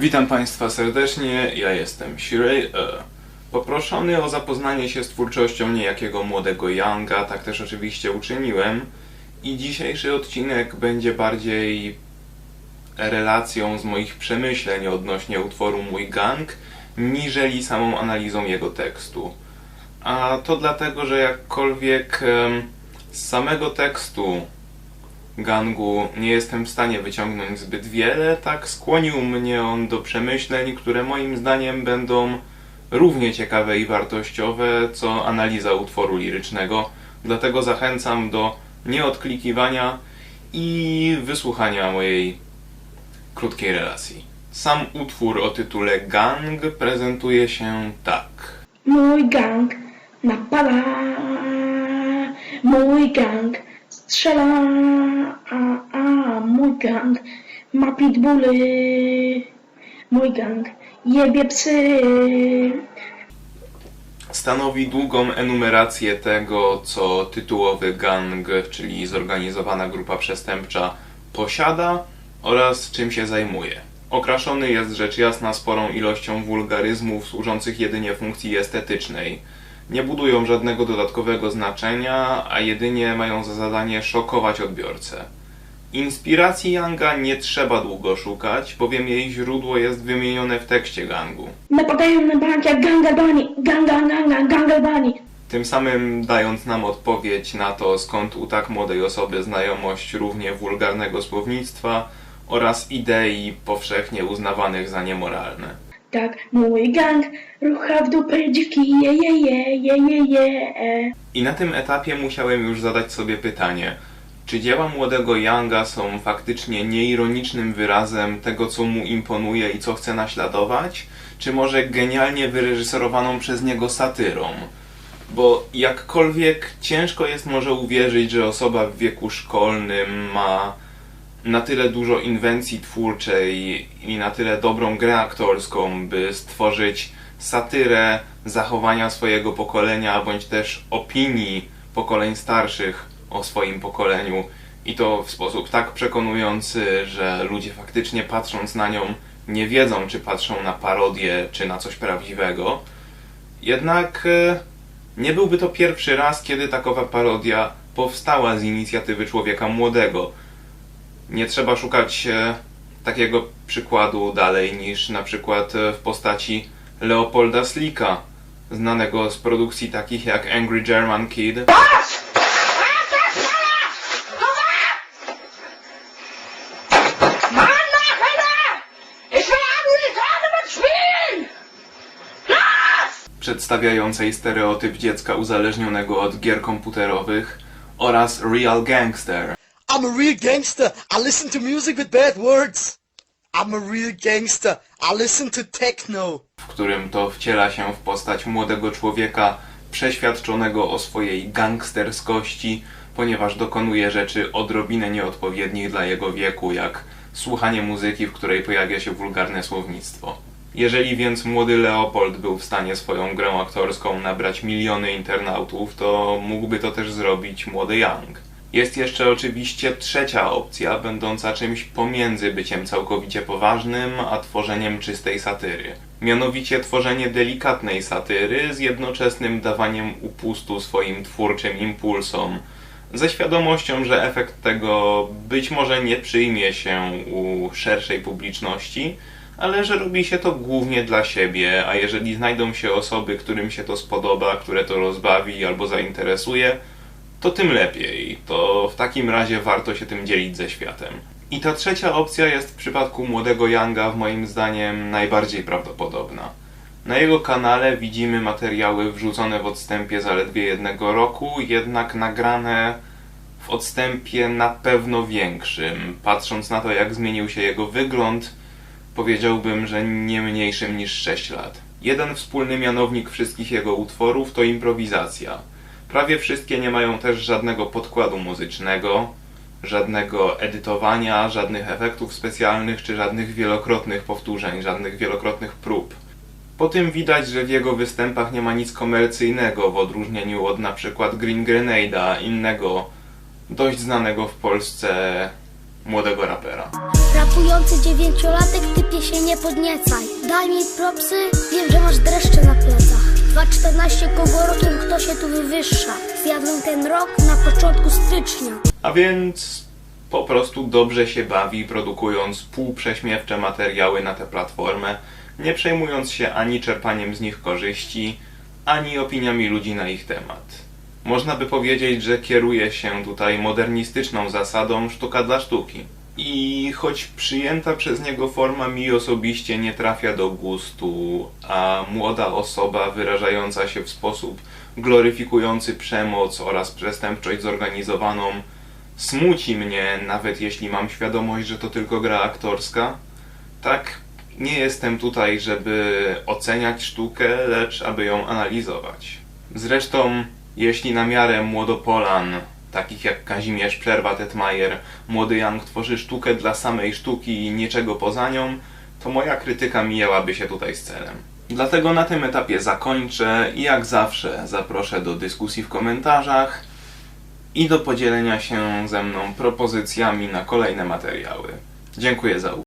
Witam Państwa serdecznie, ja jestem Shirei E. Poproszony o zapoznanie się z twórczością niejakiego młodego Younga, tak też oczywiście uczyniłem. I dzisiejszy odcinek będzie bardziej relacją z moich przemyśleń odnośnie utworu Mój Gang, niżeli samą analizą jego tekstu. A to dlatego, że jakkolwiek z samego tekstu gangu nie jestem w stanie wyciągnąć zbyt wiele, tak skłonił mnie on do przemyśleń, które moim zdaniem będą równie ciekawe i wartościowe, co analiza utworu lirycznego. Dlatego zachęcam do nieodklikiwania i wysłuchania mojej krótkiej relacji. Sam utwór o tytule Gang prezentuje się tak. Mój gang napada, mój gang strzela, a, a mój gang ma pitbully, mój gang jebie psy. stanowi długą enumerację tego, co tytułowy gang, czyli zorganizowana grupa przestępcza, posiada oraz czym się zajmuje. Okraszony jest rzecz jasna sporą ilością wulgaryzmów służących jedynie funkcji estetycznej. Nie budują żadnego dodatkowego znaczenia, a jedynie mają za zadanie szokować odbiorcę. Inspiracji Younga nie trzeba długo szukać, bowiem jej źródło jest wymienione w tekście gangu. Napadają na bank jak gangalbani, ganga, ganga, gangalbani. tym samym dając nam odpowiedź na to, skąd u tak młodej osoby znajomość równie wulgarnego słownictwa oraz idei powszechnie uznawanych za niemoralne. Tak, mój gang rucha w dupę dziwki, je, je, je, je, je, je. I na tym etapie musiałem już zadać sobie pytanie, czy dzieła młodego Younga są faktycznie nieironicznym wyrazem tego, co mu imponuje i co chce naśladować, czy może genialnie wyreżyserowaną przez niego satyrą? Bo jakkolwiek ciężko jest może uwierzyć, że osoba w wieku szkolnym ma na tyle dużo inwencji twórczej i na tyle dobrą grę aktorską, by stworzyć satyrę zachowania swojego pokolenia, bądź też opinii pokoleń starszych o swoim pokoleniu i to w sposób tak przekonujący, że ludzie faktycznie patrząc na nią nie wiedzą, czy patrzą na parodię, czy na coś prawdziwego. Jednak e, nie byłby to pierwszy raz, kiedy takowa parodia powstała z inicjatywy człowieka młodego. Nie trzeba szukać e, takiego przykładu dalej niż na przykład e, w postaci Leopolda Slika, znanego z produkcji takich jak Angry German Kid, przedstawiającej stereotyp dziecka uzależnionego od gier komputerowych oraz Real Gangster, I'm a real gangster. I listen to music with bad words. I'm a real gangster. I listen to techno. w którym to wciela się w postać młodego człowieka przeświadczonego o swojej gangsterskości, ponieważ dokonuje rzeczy odrobinę nieodpowiednich dla jego wieku, jak słuchanie muzyki, w której pojawia się wulgarne słownictwo. Jeżeli więc młody Leopold był w stanie swoją grą aktorską nabrać miliony internautów, to mógłby to też zrobić młody Young. Jest jeszcze oczywiście trzecia opcja, będąca czymś pomiędzy byciem całkowicie poważnym, a tworzeniem czystej satyry. Mianowicie tworzenie delikatnej satyry z jednoczesnym dawaniem upustu swoim twórczym impulsom, ze świadomością, że efekt tego być może nie przyjmie się u szerszej publiczności, ale że robi się to głównie dla siebie, a jeżeli znajdą się osoby, którym się to spodoba, które to rozbawi albo zainteresuje, to tym lepiej. To w takim razie warto się tym dzielić ze światem. I ta trzecia opcja jest w przypadku młodego Younga w moim zdaniem najbardziej prawdopodobna. Na jego kanale widzimy materiały wrzucone w odstępie zaledwie jednego roku, jednak nagrane w odstępie na pewno większym. Patrząc na to, jak zmienił się jego wygląd, powiedziałbym, że nie mniejszym niż 6 lat. Jeden wspólny mianownik wszystkich jego utworów to improwizacja. Prawie wszystkie nie mają też żadnego podkładu muzycznego, żadnego edytowania, żadnych efektów specjalnych czy żadnych wielokrotnych powtórzeń, żadnych wielokrotnych prób. Po tym widać, że w jego występach nie ma nic komercyjnego w odróżnieniu od na przykład Green Grenade'a, innego dość znanego w Polsce młodego rapera. Rap Rapujący dziewięciolatek, typie się nie podniecaj Daj mi propsy, wiem, że masz dreszcze na plecach 2.14 kogo rokiem się tu wywyższa Zjadłem ten rok na początku stycznia A więc po prostu dobrze się bawi, produkując półprześmiewcze materiały na tę platformę, nie przejmując się ani czerpaniem z nich korzyści, ani opiniami ludzi na ich temat. Można by powiedzieć, że kieruje się tutaj modernistyczną zasadą sztuka dla sztuki. I choć przyjęta przez niego forma mi osobiście nie trafia do gustu, a młoda osoba wyrażająca się w sposób gloryfikujący przemoc oraz przestępczość zorganizowaną smuci mnie, nawet jeśli mam świadomość, że to tylko gra aktorska. Tak, nie jestem tutaj, żeby oceniać sztukę, lecz aby ją analizować. Zresztą, jeśli na miarę młodopolan, takich jak Kazimierz Przerwa-Tetmajer, młody Young tworzy sztukę dla samej sztuki i niczego poza nią, to moja krytyka mijałaby się tutaj z celem. Dlatego na tym etapie zakończę i jak zawsze zaproszę do dyskusji w komentarzach i do podzielenia się ze mną propozycjami na kolejne materiały. Dziękuję za uwagę.